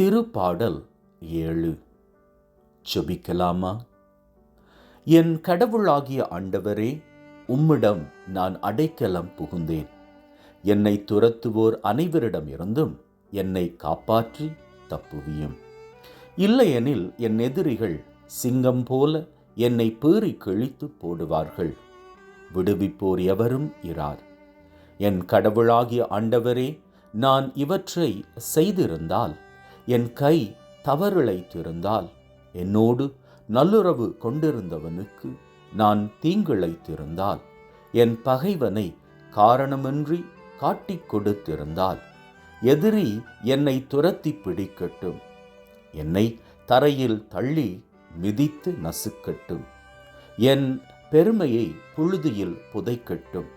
திருப்பாடல் ஏழு. ஜெபிக்கலாமா? என் கடவுளாகிய ஆண்டவரே உம்மிடம் நான் அடைக்கலம் புகுந்தேன். என்னை துரத்துவோர் அனைவரிடம் இருந்தும் என்னை காப்பாற்றி தப்புவியும். இல்லையெனில் என் எதிரிகள் சிங்கம் போல என்னை பேறி கிழித்து போடுவார்கள். விடுவிப்போர் எவரும் இரார். என் கடவுளாகிய ஆண்டவரே நான் இவற்றை செய்திருந்தால் என் கை தவறிழைத்திருந்தால் என்னோடு நல்லுறவு கொண்டிருந்தவனுக்கு நான் தீங்கிழைத்திருந்தால் என் பகைவனை காரணமின்றி காட்டிக் கொடுத்திருந்தால் எதிரி என்னை துரத்தி பிடிக்கட்டும் என்னை தரையில் தள்ளி மிதித்து நசுக்கட்டும் என் பெருமையை புழுதியில் புதைக்கட்டும்.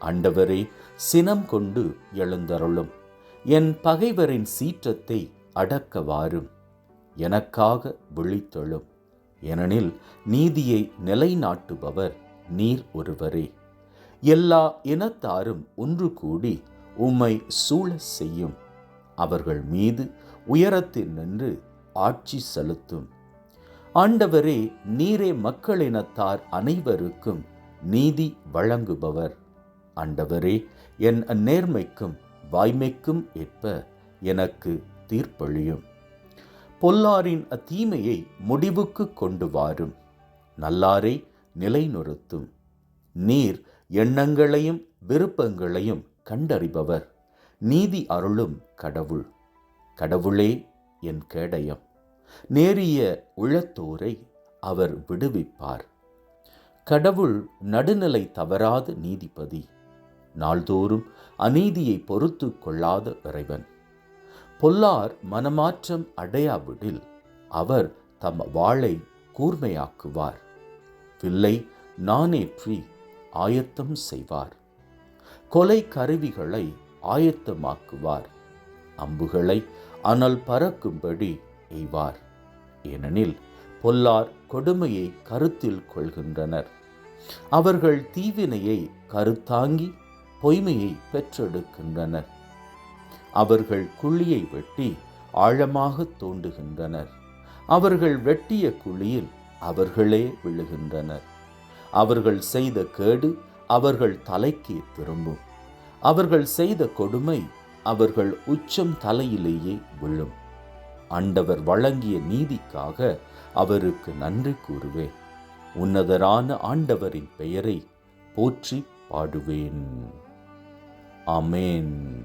அண்டவரே சினம் கொண்டு எழுந்தருளும். என் பகைவரின் சீற்றத்தை அடக்கவாரும். எனக்காக விழித்தெழும். ஏனெனில் நீதியை நிலைநாட்டுபவர் நீர் ஒருவரே. எல்லா இனத்தாரும் ஒன்று கூடி உம்மை சூழ செய்யும். அவர்கள் மீது உயரத்தில் நின்று ஆட்சி செலுத்தும். ஆண்டவரே நீரே மக்களினத்தார் அனைவருக்கும் நீதி வழங்குபவர். ஆண்டவரே என் நேர்மைக்கும் வாய்மைக்கும் ஏற்ப எனக்கு தீர்ப்பழியும். பொல்லாரின் அத்தீமையை முடிவுக்கு கொண்டு வாரும். நல்லாரை நிலைநிறுத்தும். நீர் எண்ணங்களையும் விருப்பங்களையும் கண்டறிபவர். நீதி அருளும் கடவுள். கடவுளே என் கேடயம். நேரிய உழத்தோரை அவர் விடுவிப்பார். கடவுள் நடுநிலை தவறாத நீதிபதி. நாள்தோறும் அநீதியை பொறுத்து கொள்ளாத இறைவன். பொல்லார் மனமாற்றம் அடையாவிடில் அவர் தம் வாளை கூர்மையாக்குவார். வில்லை நானேற்றி ஆயத்தம் செய்வார். கொலை கருவிகளை ஆயத்தமாக்குவார். அம்புகளை அனல் பறக்கும்படி எய்வார். ஏனெனில் பொல்லார் கொடுமையை கருத்தில் கொள்கின்றனர். அவர்கள் தீவினையை கருத்தாங்கி பொய்மையை பெற்றெடுக்கின்றனர். அவர்கள் குழியை வெட்டி ஆழமாக தோண்டுகின்றனர். அவர்கள் வெட்டிய குழியில் அவர்களே விழுகின்றனர். அவர்கள் செய்த கேடு அவர்கள் தலைக்கு திரும்பும். அவர்கள் செய்த கொடுமை அவர்கள் உச்சம் தலையிலேயே விழும். ஆண்டவர் வழங்கிய நீதிக்காக அவருக்கு நன்றி கூறுவேன். உன்னதரான ஆண்டவரின் பெயரை போற்றி பாடுவேன். அமேன்